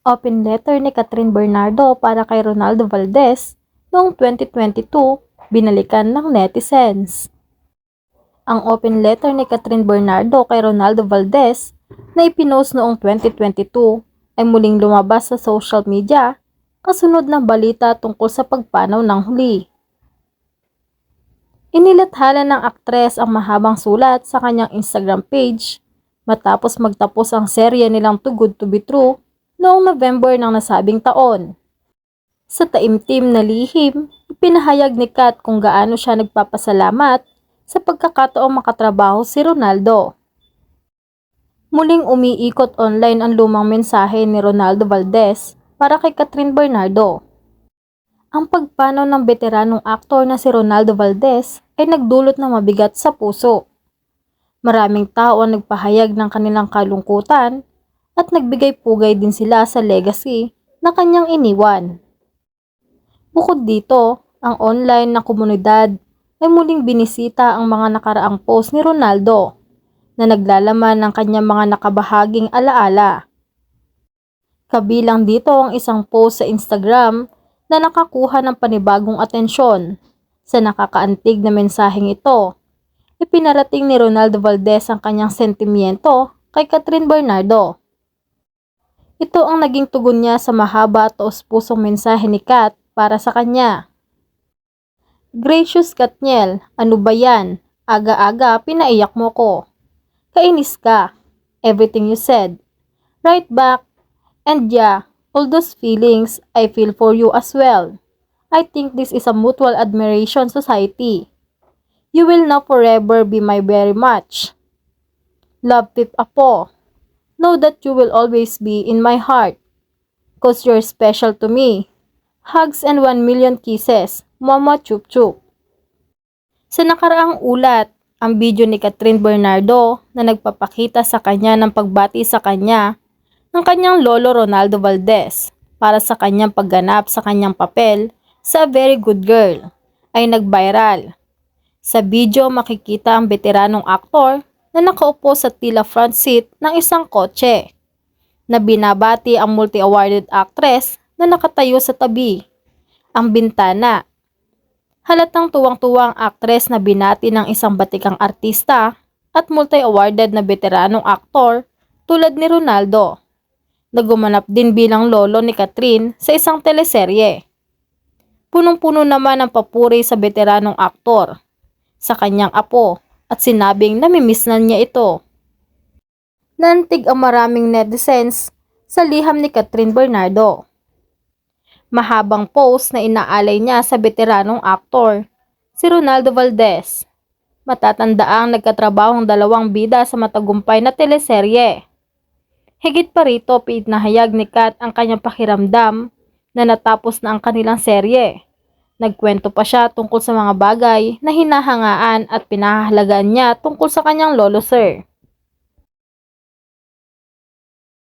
Open letter ni Catherine Bernardo para kay Ronaldo Valdez noong 2022, binalikan ng netizens. Ang open letter ni Catherine Bernardo kay Ronaldo Valdez na ipinost noong 2022 ay muling lumabas sa social media kasunod ng balita tungkol sa pagpanaw ng huli. Inilathala ng aktres ang mahabang sulat sa kanyang Instagram page matapos magtapos ang serye nilang Too Good To Be True noong November ng nasabing taon. Sa taimtim na lihim, ipinahayag ni Kat kung gaano siya nagpapasalamat sa pagkakataong makatrabaho si Ronaldo. Muling umiikot online ang lumang mensahe ni Ronaldo Valdez para kay Catherine Bernardo. Ang pagpanaw ng veteranong aktor na si Ronaldo Valdez ay nagdulot ng mabigat sa puso. Maraming tao ang nagpahayag ng kanilang kalungkutan at nagbigay pugay din sila sa legacy na kanyang iniwan. Bukod dito, ang online na komunidad ay muling binisita ang mga nakaraang post ni Ronaldo na naglalaman ng kanyang mga nakabahaging alaala. Kabilang dito ang isang post sa Instagram na nakakuha ng panibagong atensyon. Sa nakakaantig na mensaheng ito, ipinarating ni Ronaldo Valdez ang kanyang sentimiento kay Catherine Bernardo. Ito ang naging tugon niya sa mahaba at pusong mensahe ni Kat para sa kanya. Gracious Katniel, ano ba yan? Aga-aga, pinaiyak mo ko. Kainis ka. Everything you said. Right back. And yeah, all those feelings, I feel for you as well. I think this is a mutual admiration society. You will now forever be my very much. Love Pip Apo. Know that you will always be in my heart. Cause you're special to me. Hugs and 1 million kisses. Mama Chup Chup. Sa nakaraang ulat, ang video ni Catherine Bernardo na nagpapakita sa kanya ng pagbati sa kanya ng kanyang lolo Ronaldo Valdez para sa kanyang pagganap sa kanyang papel sa Very Good Girl ay nag-viral. Sa video makikita ang veteranong aktor na nakaupo sa tila front seat ng isang kotse na binabati ang multi-awarded actress na nakatayo sa tabi. Ang bintana. Halatang tuwang-tuwang aktres na binati ng isang batikang artista at multi-awarded na veteranong aktor tulad ni Ronaldo na gumanap din bilang lolo ni Catherine sa isang teleserye. Punong-puno naman ang papuri sa veteranong aktor sa kanyang apo at sinabing namimiss na niya ito. Nantig ang maraming netizens sa liham ni Catherine Bernardo. Mahabang post na inaalay niya sa veteranong aktor, si Ronaldo Valdez. Matatandaang nagkatrabahong dalawang bida sa matagumpay na teleserye. Higit pa rito, pinahayag ni Kat ang kanyang pakiramdam na natapos na ang kanilang serye. Nagkwento pa siya tungkol sa mga bagay na hinahangaan at pinahahalagaan niya tungkol sa kanyang lolo sir.